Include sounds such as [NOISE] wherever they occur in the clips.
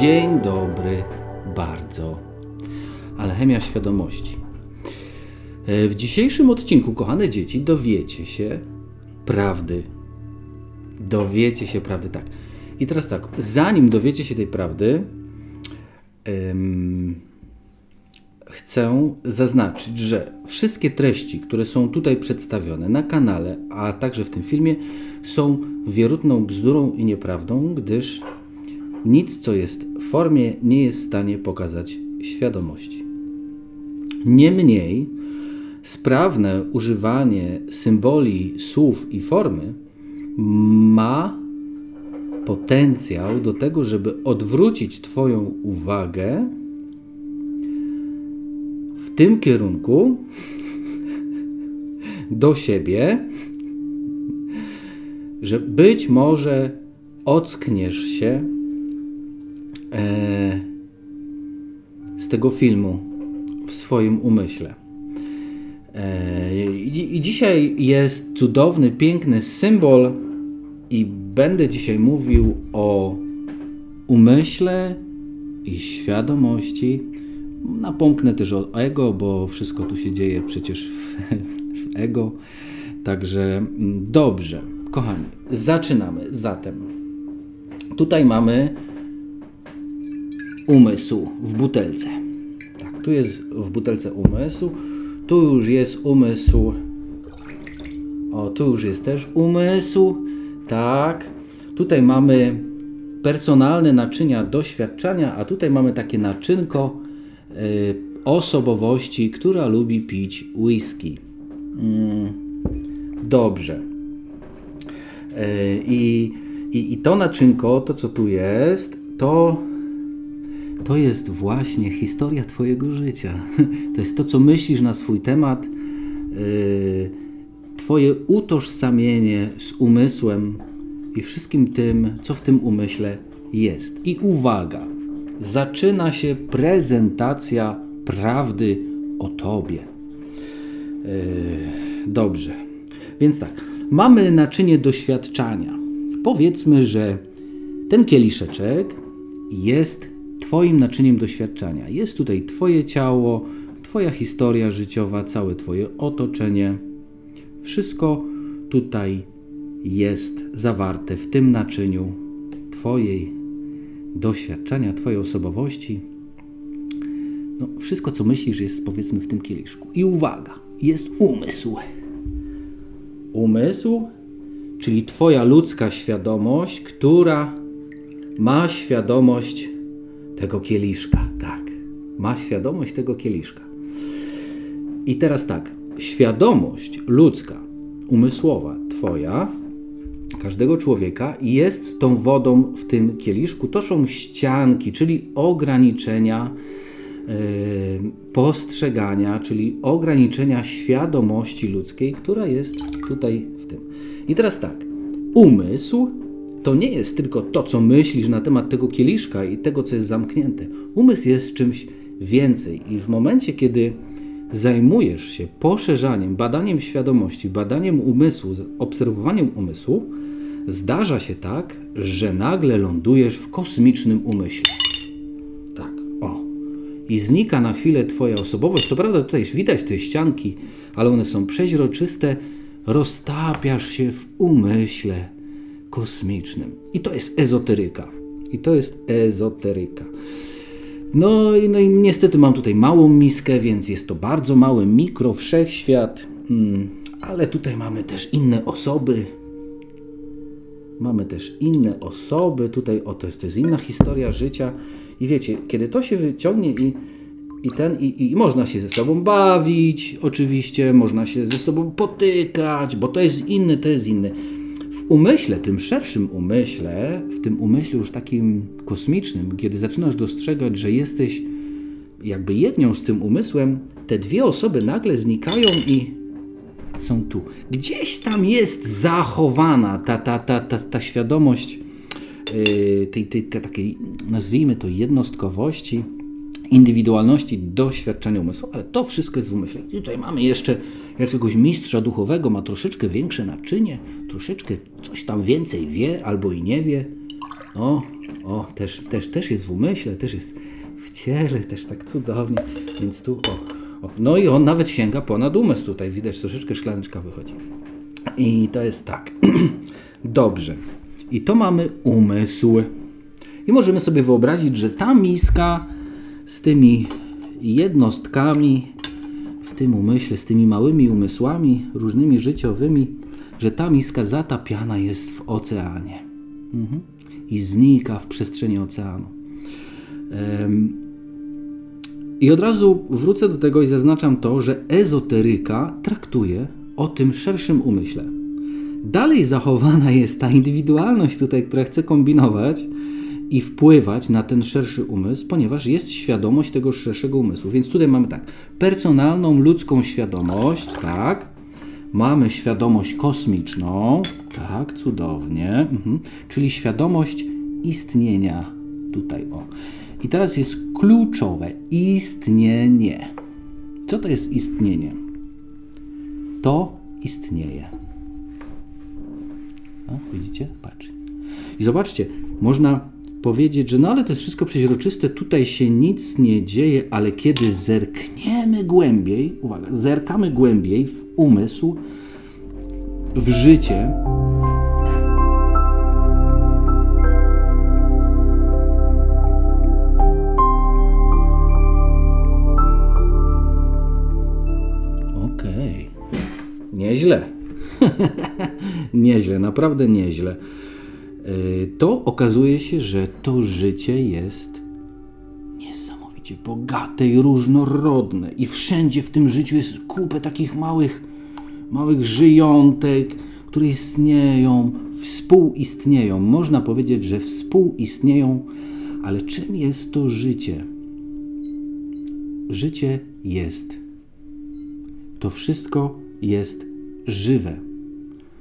Dzień dobry bardzo. Alchemia świadomości. E, W dzisiejszym odcinku, kochane dzieci, dowiecie się prawdy. Dowiecie się prawdy, tak. I teraz tak, zanim dowiecie się tej prawdy, em, chcę zaznaczyć, że wszystkie treści, które są tutaj przedstawione na kanale, a także w tym filmie, są wierutną bzdurą i nieprawdą, gdyż nic, co jest w formie, nie jest w stanie pokazać świadomości. Niemniej, sprawne używanie symboli, słów i formy ma potencjał do tego, żeby odwrócić Twoją uwagę w tym kierunku [LAUGHS] do siebie, że być może ockniesz się e, z tego filmu w swoim umyśle. E, I, I dzisiaj jest cudowny, piękny symbol, i będę dzisiaj mówił o umyśle i świadomości. Napomknę też o ego, bo wszystko tu się dzieje przecież w, [LAUGHS] w ego. Także mm, dobrze, kochani, zaczynamy. Zatem tutaj mamy umysł w butelce. Tak, tu jest w butelce umysł. Tu już jest umysł. O, tu już jest też umysł. Tak. Tutaj mamy personalne naczynia doświadczania, a tutaj mamy takie naczynko y, osobowości, która lubi pić whisky. Mm, dobrze. Y, i, I to naczynko, to co tu jest, to to jest właśnie historia Twojego życia. [LAUGHS] To jest to, co myślisz na swój temat, yy, Twoje utożsamienie z umysłem i wszystkim tym, co w tym umyśle jest. I uwaga, zaczyna się prezentacja prawdy o Tobie. Yy, dobrze, więc tak, mamy naczynie doświadczania. Powiedzmy, że ten kieliszeczek jest Twoim naczyniem doświadczania. Jest tutaj Twoje ciało, Twoja historia życiowa, całe Twoje otoczenie. Wszystko tutaj jest zawarte w tym naczyniu Twojej doświadczenia, Twojej osobowości. No, wszystko, co myślisz, jest powiedzmy w tym kieliszku. I uwaga, jest umysł. Umysł, czyli Twoja ludzka świadomość, która ma świadomość tego kieliszka, tak. Ma świadomość tego kieliszka. I teraz tak, świadomość ludzka, umysłowa, twoja, każdego człowieka jest tą wodą w tym kieliszku. To są ścianki, czyli ograniczenia yy, postrzegania, czyli ograniczenia świadomości ludzkiej, która jest tutaj w tym. I teraz tak, umysł to nie jest tylko to, co myślisz na temat tego kieliszka i tego, co jest zamknięte. Umysł jest czymś więcej i w momencie, kiedy zajmujesz się poszerzaniem, badaniem świadomości, badaniem umysłu, obserwowaniem umysłu, zdarza się tak, że nagle lądujesz w kosmicznym umyśle. Tak, o. I znika na chwilę Twoja osobowość. To prawda, tutaj widać te ścianki, ale one są przeźroczyste. Roztapiasz się w umyśle kosmicznym. I to jest ezoteryka. I to jest ezoteryka. No i, no i niestety mam tutaj małą miskę, więc jest to bardzo mały mikro wszechświat. Hmm, ale tutaj mamy też inne osoby. Mamy też inne osoby. Tutaj o to jest, to jest inna historia życia. I wiecie, kiedy to się wyciągnie i, i ten, i, i można się ze sobą bawić, oczywiście, można się ze sobą potykać, bo to jest inny, to jest inny w umyśle, tym szerszym umyśle, w tym umyśle już takim kosmicznym, kiedy zaczynasz dostrzegać, że jesteś jakby jednią z tym umysłem, te dwie osoby nagle znikają i są tu. Gdzieś tam jest zachowana ta, ta, ta, ta, ta świadomość yy, tej, tej, tej takiej, nazwijmy to, jednostkowości, indywidualności doświadczenia umysłu, ale to wszystko jest w umyśle. I tutaj mamy jeszcze jakiegoś mistrza duchowego, ma troszeczkę większe naczynie, troszeczkę coś tam więcej wie albo i nie wie. O, O, też, też, też jest w umyśle, też jest w ciele, też tak cudownie. Więc tu, o, o. No i on nawet sięga ponad umysł tutaj. Widać, troszeczkę szklaneczka wychodzi. I to jest tak. [CLEARS THROAT] Dobrze. I to mamy umysł. I możemy sobie wyobrazić, że ta miska z tymi jednostkami w tym umyśle, z tymi małymi umysłami różnymi życiowymi, że ta miska zatapiana jest w oceanie mhm. i znika w przestrzeni oceanu. I od razu wrócę do tego i zaznaczam to, że ezoteryka traktuje o tym szerszym umyśle. Dalej zachowana jest ta indywidualność tutaj, która chce kombinować i wpływać na ten szerszy umysł, ponieważ jest świadomość tego szerszego umysłu. Więc tutaj mamy tak, personalną ludzką świadomość, tak, mamy świadomość kosmiczną, tak, cudownie, mhm. czyli świadomość istnienia tutaj, o. I teraz jest kluczowe istnienie. Co to jest istnienie? To istnieje. Widzicie? Patrz. I zobaczcie, można powiedzieć, że no ale to jest wszystko przeźroczyste, tutaj się nic nie dzieje, ale kiedy zerkniemy głębiej, uwaga, zerkamy głębiej w umysł, w życie, Okej. Nieźle. [LAUGHS] nieźle, naprawdę nieźle. Yy, to okazuje się, że to życie jest niesamowicie bogate i różnorodne. I wszędzie w tym życiu jest kupę takich małych, małych żyjątek, które istnieją, współistnieją. Można powiedzieć, że współistnieją, ale czym jest to życie? Życie jest. To wszystko jest żywe.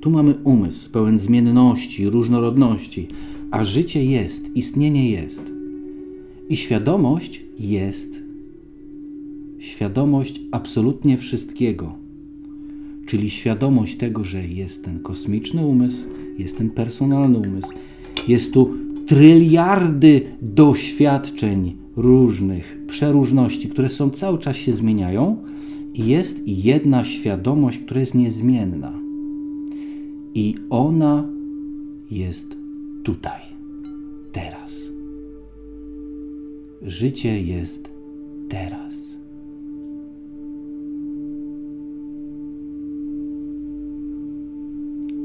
Tu mamy umysł pełen zmienności, różnorodności, a życie jest, istnienie jest. I świadomość jest. Świadomość absolutnie wszystkiego. Czyli świadomość tego, że jest ten kosmiczny umysł, jest ten personalny umysł. Jest tu tryliardy doświadczeń różnych, przeróżności, które są cały czas się zmieniają i jest jedna świadomość, która jest niezmienna. I ona jest tutaj, teraz. Życie jest teraz.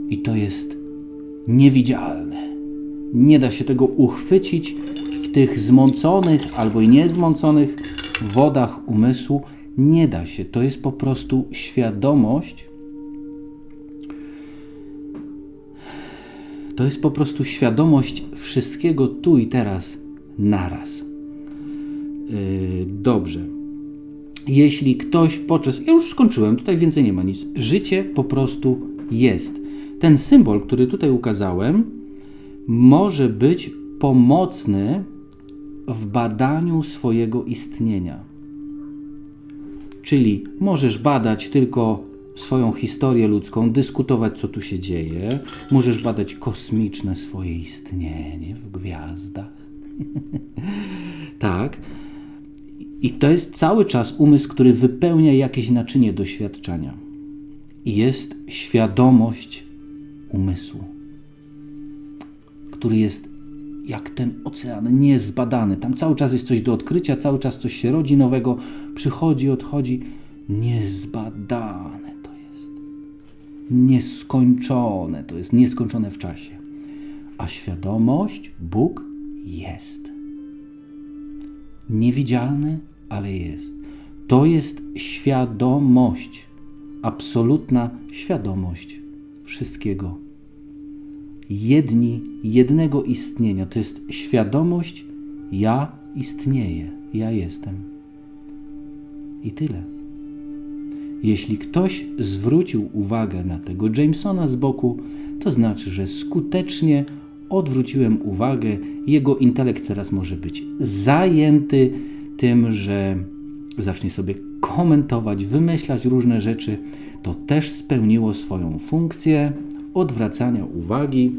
I to jest niewidzialne. Nie da się tego uchwycić w tych zmąconych albo i niezmąconych wodach umysłu. Nie da się. To jest po prostu świadomość, To jest po prostu świadomość wszystkiego tu i teraz naraz. Yy, dobrze. Jeśli ktoś podczas. Ja już skończyłem, tutaj więcej nie ma nic. Życie po prostu jest. Ten symbol, który tutaj ukazałem, może być pomocny w badaniu swojego istnienia. Czyli możesz badać tylko swoją historię ludzką, dyskutować, co tu się dzieje. Możesz badać kosmiczne swoje istnienie w gwiazdach. [LAUGHS] tak. I to jest cały czas umysł, który wypełnia jakieś naczynie doświadczenia. I jest świadomość umysłu, który jest jak ten ocean niezbadany. Tam cały czas jest coś do odkrycia, cały czas coś się rodzi nowego, przychodzi, odchodzi. Niezbadane nieskończone, to jest nieskończone w czasie. A świadomość, Bóg jest. Niewidzialny, ale jest. To jest świadomość, absolutna świadomość wszystkiego. Jedni, jednego istnienia. To jest świadomość, ja istnieję, ja jestem. I tyle. Jeśli ktoś zwrócił uwagę na tego Jamesona z boku, to znaczy, że skutecznie odwróciłem uwagę. Jego intelekt teraz może być zajęty tym, że zacznie sobie komentować, wymyślać różne rzeczy. To też spełniło swoją funkcję odwracania uwagi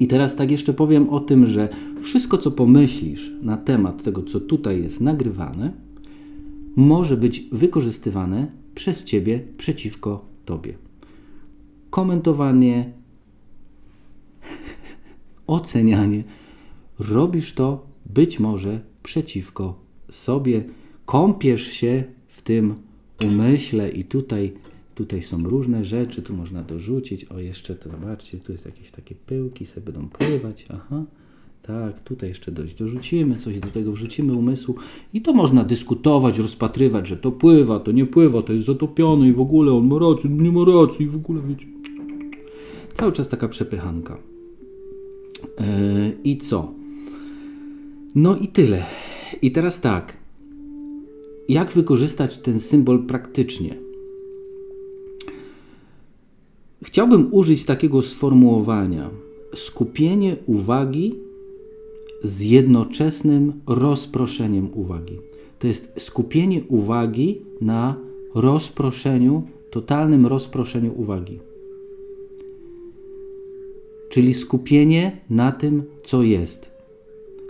I teraz tak jeszcze powiem o tym, że wszystko, co pomyślisz na temat tego, co tutaj jest nagrywane, może być wykorzystywane przez ciebie przeciwko tobie. Komentowanie, [LAUGHS] ocenianie, robisz to być może przeciwko sobie, kąpiesz się w tym umyśle i tutaj, tutaj są różne rzeczy, tu można dorzucić, o jeszcze to zobaczcie, tu jest jakieś takie pyłki, sobie będą pływać, aha, tak, tutaj jeszcze dość dorzucimy, coś do tego wrzucimy umysłu i to można dyskutować, rozpatrywać, że to pływa, to nie pływa, to jest zatopione i w ogóle on ma rację, nie ma racji i w ogóle wiecie. Cały czas taka przepychanka. Yy, I co? No i tyle. I teraz tak. Jak wykorzystać ten symbol praktycznie? Chciałbym użyć takiego sformułowania: skupienie uwagi z jednoczesnym rozproszeniem uwagi. To jest skupienie uwagi na rozproszeniu, totalnym rozproszeniu uwagi. Czyli skupienie na tym, co jest.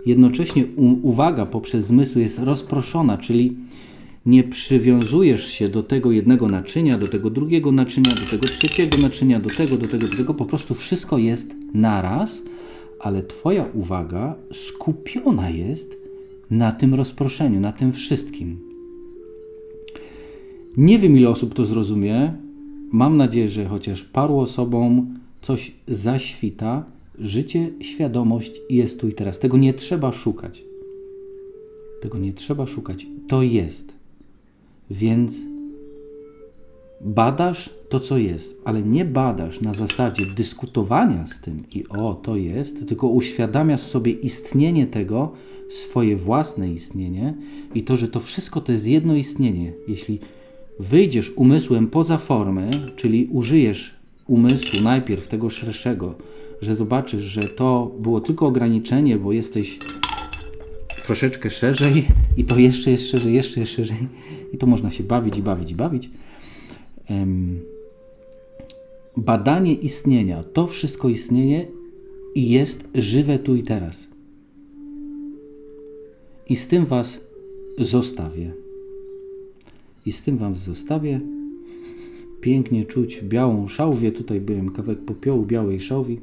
Jednocześnie uwaga poprzez zmysł jest rozproszona, czyli nie przywiązujesz się do tego jednego naczynia, do tego drugiego naczynia, do tego trzeciego naczynia, do tego, do tego, do tego. Po prostu wszystko jest naraz, ale Twoja uwaga skupiona jest na tym rozproszeniu, na tym wszystkim. Nie wiem, ile osób to zrozumie. Mam nadzieję, że chociaż paru osobom coś zaświta. Życie, świadomość jest tu i teraz. Tego nie trzeba szukać. Tego nie trzeba szukać. To jest. Więc badasz to, co jest, ale nie badasz na zasadzie dyskutowania z tym i o, to jest, tylko uświadamiasz sobie istnienie tego, swoje własne istnienie i to, że to wszystko to jest jedno istnienie. Jeśli wyjdziesz umysłem poza formę, czyli użyjesz umysłu najpierw tego szerszego, że zobaczysz, że to było tylko ograniczenie, bo jesteś troszeczkę szerzej i to jeszcze jest szerzej, jeszcze jest szerzej i to można się bawić i bawić i bawić. Badanie istnienia, to wszystko istnieje i jest żywe tu i teraz. I z tym Was zostawię. I z tym Was zostawię. Pięknie czuć białą szałwię. Tutaj byłem kawałek popiołu białej szałwi.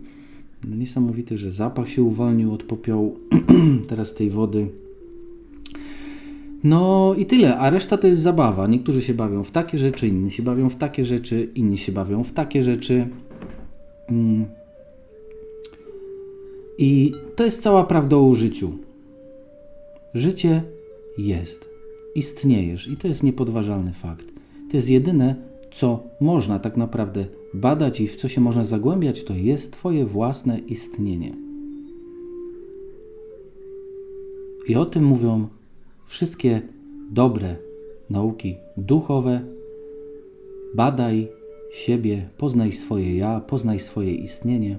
No niesamowite, że zapach się uwolnił od popiołu. [CLEARS THROAT] Teraz tej wody. No i tyle, a reszta to jest zabawa. Niektórzy się bawią w takie rzeczy, inni się bawią w takie rzeczy, inni się bawią w takie rzeczy. Mm. I to jest cała prawda o życiu. Życie jest, istniejesz i to jest niepodważalny fakt. To jest jedyne, co można tak naprawdę badać i w co się można zagłębiać, to jest Twoje własne istnienie. I o tym mówią wszystkie dobre nauki duchowe. Badaj siebie, poznaj swoje ja, poznaj swoje istnienie,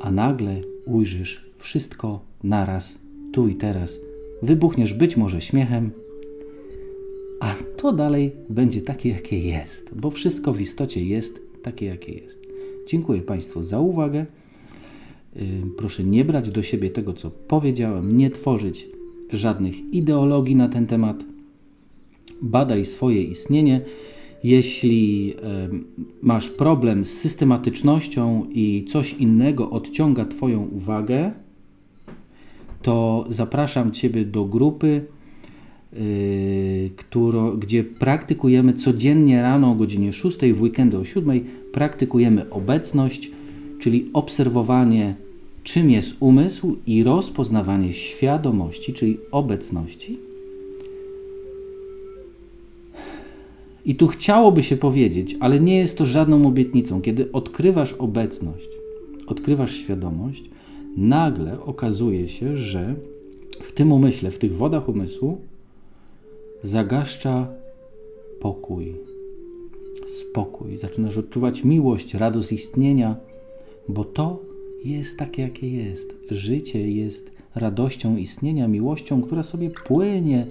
a nagle ujrzysz wszystko naraz, tu i teraz. Wybuchniesz być może śmiechem, a to dalej będzie takie, jakie jest, bo wszystko w istocie jest takie, jakie jest. Dziękuję Państwu za uwagę. Proszę nie brać do siebie tego, co powiedziałem, nie tworzyć żadnych ideologii na ten temat. Badaj swoje istnienie. Jeśli masz problem z systematycznością i coś innego odciąga Twoją uwagę, to zapraszam Ciebie do grupy którą, gdzie praktykujemy codziennie rano o godzinie 6, w weekendy o 7, praktykujemy obecność, czyli obserwowanie, czym jest umysł i rozpoznawanie świadomości, czyli obecności. I tu chciałoby się powiedzieć, ale nie jest to żadną obietnicą. Kiedy odkrywasz obecność, odkrywasz świadomość, nagle okazuje się, że w tym umyśle, w tych wodach umysłu, zagaszcza pokój, spokój. Zaczynasz odczuwać miłość, radość istnienia, bo to jest takie, jakie jest. Życie jest radością istnienia, miłością, która sobie płynie,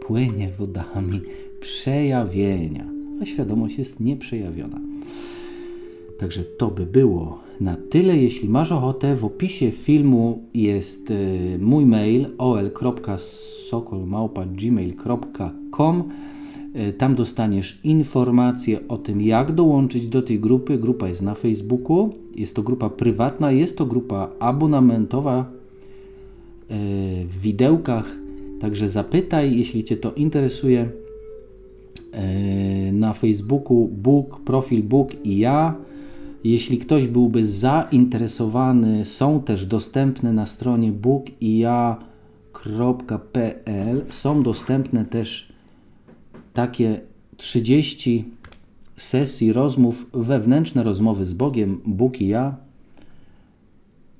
płynie wodami przejawienia, a świadomość jest nieprzejawiona. Także to by było na tyle. Jeśli masz ochotę, w opisie filmu jest y, mój mail ol.sokolmałpa.gmail.com Y, Tam dostaniesz informacje o tym, jak dołączyć do tej grupy. Grupa jest na Facebooku. Jest to grupa prywatna, jest to grupa abonamentowa y, w widełkach. Także zapytaj, jeśli Cię to interesuje. Na Facebooku Bóg, profil Bóg i ja. Jeśli ktoś byłby zainteresowany, są też dostępne na stronie bógija.pl. Są dostępne też takie 30 sesji rozmów, wewnętrzne rozmowy z Bogiem, Bóg i ja,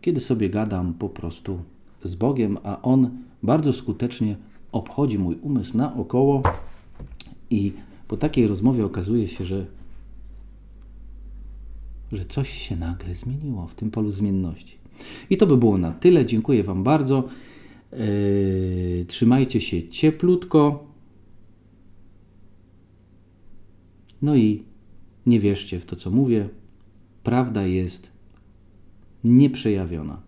kiedy sobie gadam po prostu z Bogiem, a On bardzo skutecznie obchodzi mój umysł naokoło i po takiej rozmowie okazuje się, że, że coś się nagle zmieniło w tym polu zmienności. I to by było na tyle. Dziękuję Wam bardzo. Yy, trzymajcie się cieplutko. No i nie wierzcie w to, co mówię. Prawda jest nieprzejawiona.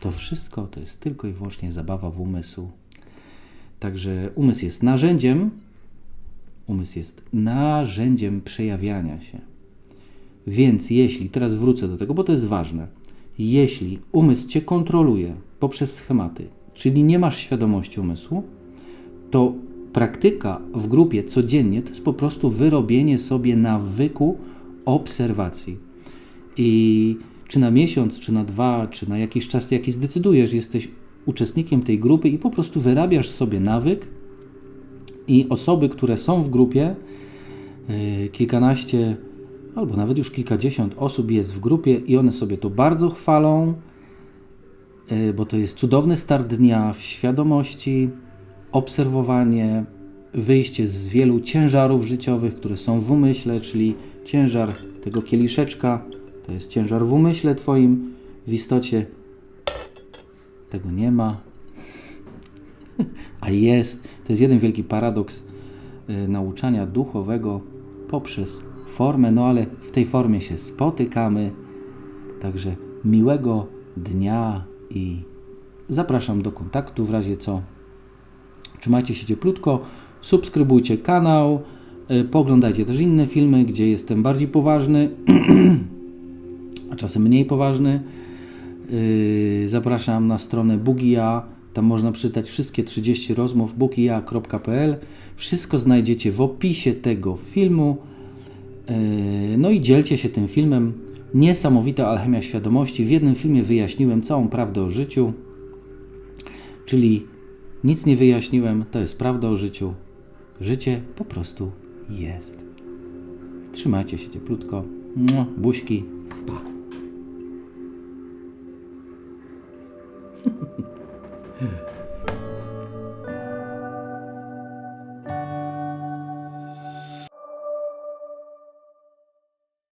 To wszystko to jest tylko i wyłącznie zabawa w umysł. Także umysł jest narzędziem, umysł jest narzędziem przejawiania się. Więc jeśli, teraz wrócę do tego, bo to jest ważne, jeśli umysł cię kontroluje poprzez schematy, czyli nie masz świadomości umysłu, to praktyka w grupie codziennie to jest po prostu wyrobienie sobie nawyku obserwacji. I czy na miesiąc, czy na dwa, czy na jakiś czas, jaki zdecydujesz, jesteś uczestnikiem tej grupy i po prostu wyrabiasz sobie nawyk, i osoby, które są w grupie, yy, kilkanaście albo nawet już kilkadziesiąt osób jest w grupie i one sobie to bardzo chwalą, yy, bo to jest cudowny start dnia w świadomości, obserwowanie, wyjście z wielu ciężarów życiowych, które są w umyśle, czyli ciężar tego kieliszeczka, to jest ciężar w umyśle Twoim, w istocie tego nie ma, [LAUGHS] a jest. To jest jeden wielki paradoks y, nauczania duchowego poprzez formę, no ale w tej formie się spotykamy. Także miłego dnia i zapraszam do kontaktu w razie co. Trzymajcie się cieplutko, subskrybujcie kanał, y, poglądajcie też inne filmy, gdzie jestem bardziej poważny, [CLEARS THROAT] a czasem mniej poważny. Yy, Zapraszam na stronę Bugia. Tam można przeczytać wszystkie 30 rozmów bugia.pl. Wszystko znajdziecie w opisie tego filmu. E, no i dzielcie się tym filmem. Niesamowita alchemia świadomości. W jednym filmie wyjaśniłem całą prawdę o życiu, czyli nic nie wyjaśniłem, to jest prawda o życiu. Życie po prostu jest. Trzymajcie się cieplutko. Buźki. Pa. [LAUGHS]